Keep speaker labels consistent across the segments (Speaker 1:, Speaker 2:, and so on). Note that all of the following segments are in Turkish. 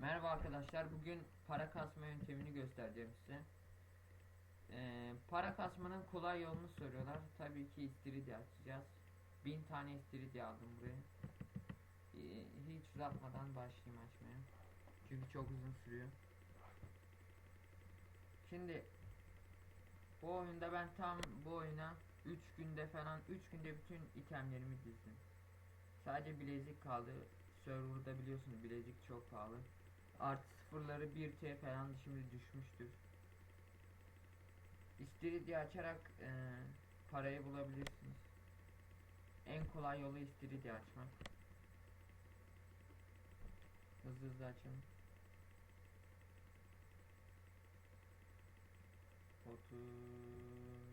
Speaker 1: Merhaba arkadaşlar. Bugün para kasma yöntemini göstereceğim size. Ee, para kasmanın kolay yolunu soruyorlar. Tabii ki istiridye açacağız. Bin tane istiridye aldım buraya. Ee, hiç uzatmadan başlayayım açmaya. Çünkü çok uzun sürüyor. Şimdi bu oyunda ben tam bu oyuna 3 günde falan 3 günde bütün itemlerimi dizdim. Sadece bilezik kaldı. Server'da biliyorsunuz bilezik çok pahalı. Artı sıfırları 1T falan şimdi düşmüştür. İstiridye açarak e, parayı bulabilirsiniz. En kolay yolu istiridye açmak. Hızlı hızlı açalım. 30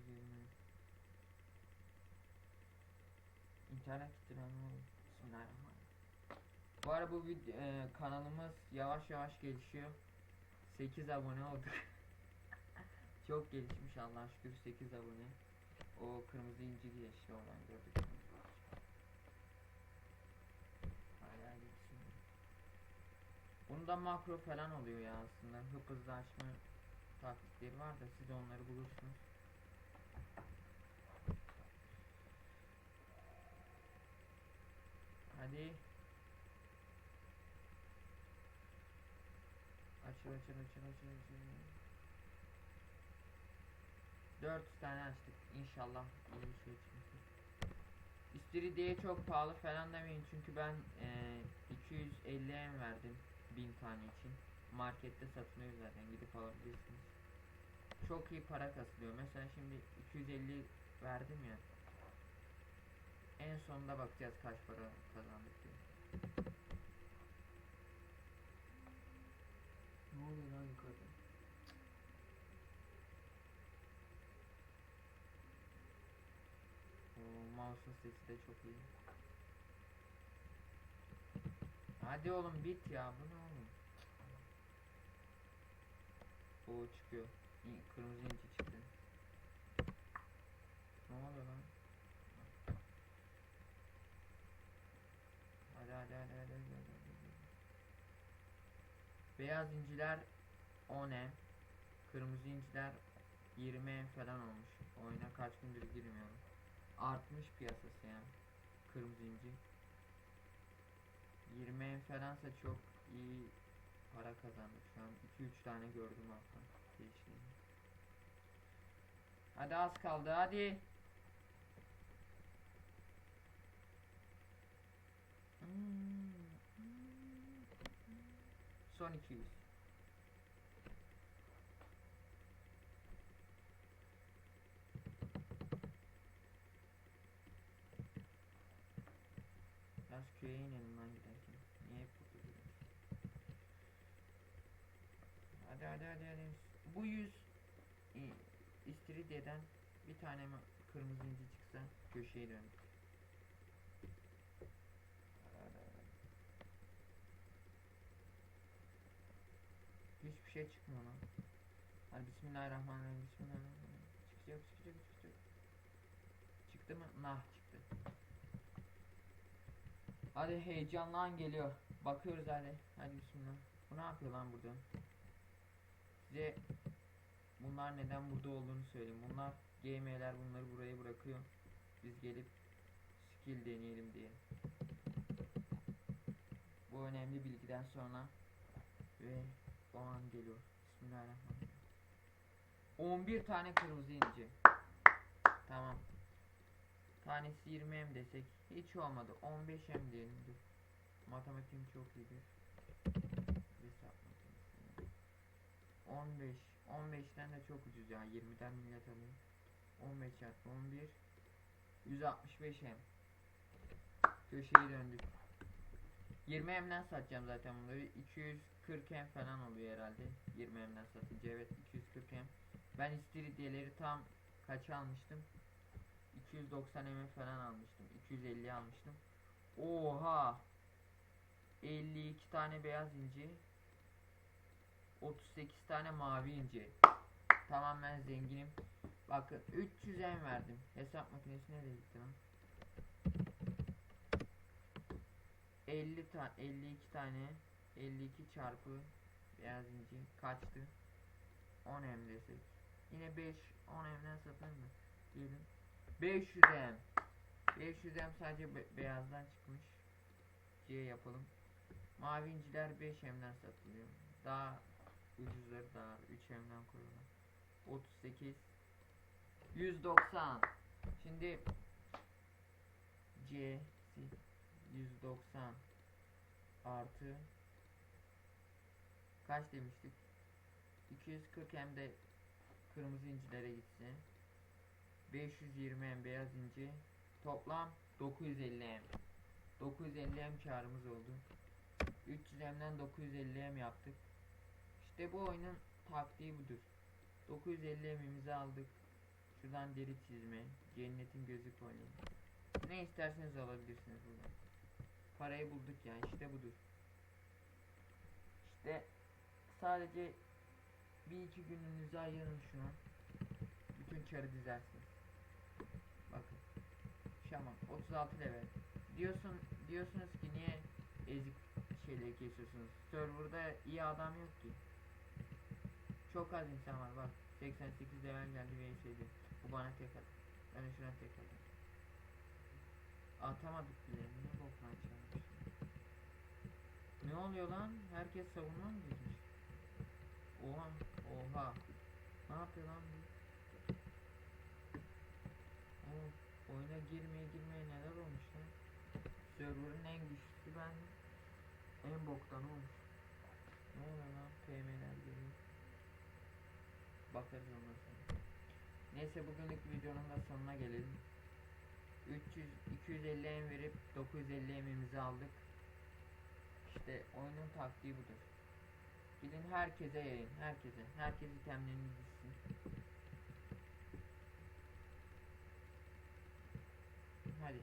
Speaker 1: 20 İnternet gitti ben? Bismillahirrahmanirrahim. Bu ara bu vid- e, kanalımız yavaş yavaş gelişiyor. 8 abone olduk. Çok gelişmiş Allah'a şükür 8 abone. O kırmızı inci geçti oradan gördük. Hala geçsin. Bunda makro falan oluyor ya aslında. Hıp hızlı açma taktikleri var da siz onları bulursunuz. Hadi. Açıl açıl açıl açıl açıl. 400 tane açtık. İnşallah iyi bir şey çıkmıştır. İstiridye'ye çok pahalı falan demeyin çünkü ben eee 250 em verdim 1000 tane için. Markette satılıyor zaten gidip alabilirsiniz. Çok iyi para kasılıyor. Mesela şimdi 250 verdim ya. En sonunda bakacağız kaç para kazandık diye. Ne oluyor lan yukarıda? Mouse'un sesi de çok iyi. Hadi oğlum bit ya bu ne oğlum? O çıkıyor. Kırmızı inci çıktı. Ne oluyor lan? Hadi hadi hadi hadi hadi hadi. Beyaz inciler 10 em. Kırmızı inciler 20 em falan olmuş. Oyuna kaç gündür girmiyorum. Artmış piyasası yani. Kırmızı inci. 20 em falansa çok iyi para kazandık şu an. 2-3 tane gördüm hatta. Değiştiğini. Hadi az kaldı hadi. Son 200. Biraz köye inelim lan giderken. Niye hep burada duruyoruz? Hadi hadi hadi hadi. Bu yüz istiridyeden bir tane kırmızı inci çıksa köşeye hadi. Hiçbir şey çıkmıyor lan. Hadi bismillahirrahmanirrahim. Bismillahirrahmanirrahim. Çıkacak çıkacak çıkacak. Çıktı mı? Nah çıktı. Hadi heyecanlı an geliyor. Bakıyoruz hadi. Hadi bismillah. Bu ne yapıyor lan burada? Size bunlar neden burada olduğunu söyleyeyim. Bunlar GM'ler bunları buraya bırakıyor. Biz gelip skill deneyelim diye. Bu önemli bilgiden sonra ve o an geliyor. Bismillahirrahmanirrahim. 11 tane kırmızı inci. Tamam. Tanesi 20 m desek hiç olmadı. 15 m diyelim dur. Matematiğim çok iyidir. Hesap matematiği. 15. 15'ten de çok ucuz ya. 20'den millet alıyor. 15 çarpı 11. 165 m. Köşeyi döndük. 20 m'den satacağım zaten bunları. 240 m falan oluyor herhalde. 20 m'den satınca evet 240 m. Ben istiridyeleri tam kaça almıştım? 290 m falan almıştım. 250 almıştım. Oha! 52 tane beyaz inci. 38 tane mavi inci. Tamam ben zenginim. Bakın 300 em verdim. Hesap makinesi nereye gitti lan? 50 ta 52 tane 52 çarpı beyaz inci kaçtı? 10 M desek. Yine 5 10 M'den satayım mı? Diyelim. 500 M. 500 M sadece be- beyazdan çıkmış. C yapalım. Mavi inciler 5 M'den satılıyor. Daha ucuzları daha var. 3 M'den koyuyorlar. 38 190 Şimdi C 190 artı kaç demiştik? 240 hem de kırmızı incilere gitsin. 520 hem beyaz inci. Toplam 950 hem. 950 hem karımız oldu. 300 hemden 950 hem yaptık. İşte bu oyunun taktiği budur. 950 emimizi aldık. Şuradan deri çizme, cennetin gözü oynayın. Ne isterseniz alabilirsiniz buradan. Parayı bulduk ya işte budur. İşte sadece bir iki gününüzü ayırın şuna. Bütün karı dizersiniz. Şaman 36 level. Diyorsun diyorsunuz ki niye ezik şeyleri kesiyorsunuz? Serverda iyi adam yok ki. Çok az insan var bak. 88 level geldi VS'de. Bu bana tek at. Ben şuna tek atayım. Atamadık bile. Ne boktan çalmış. Ne oluyor lan? Herkes savunma mı gitmiş? Oha. Oha. Ne yapıyor lan bu? Oğlum, oyuna girmeye girmeye neler olmuş lan? Server'ın en güçlüsü ben. En boktan olmuş. Ne oluyor lan? PM'ler geliyor. Bakarız ondan sonra. Neyse bugünlük videonun da sonuna gelelim. 300 250 em verip 950 emimizi aldık. İşte oyunun taktiği budur. Gidin herkese yayın, herkese. Herkes itemlerini dizsin. Hadi.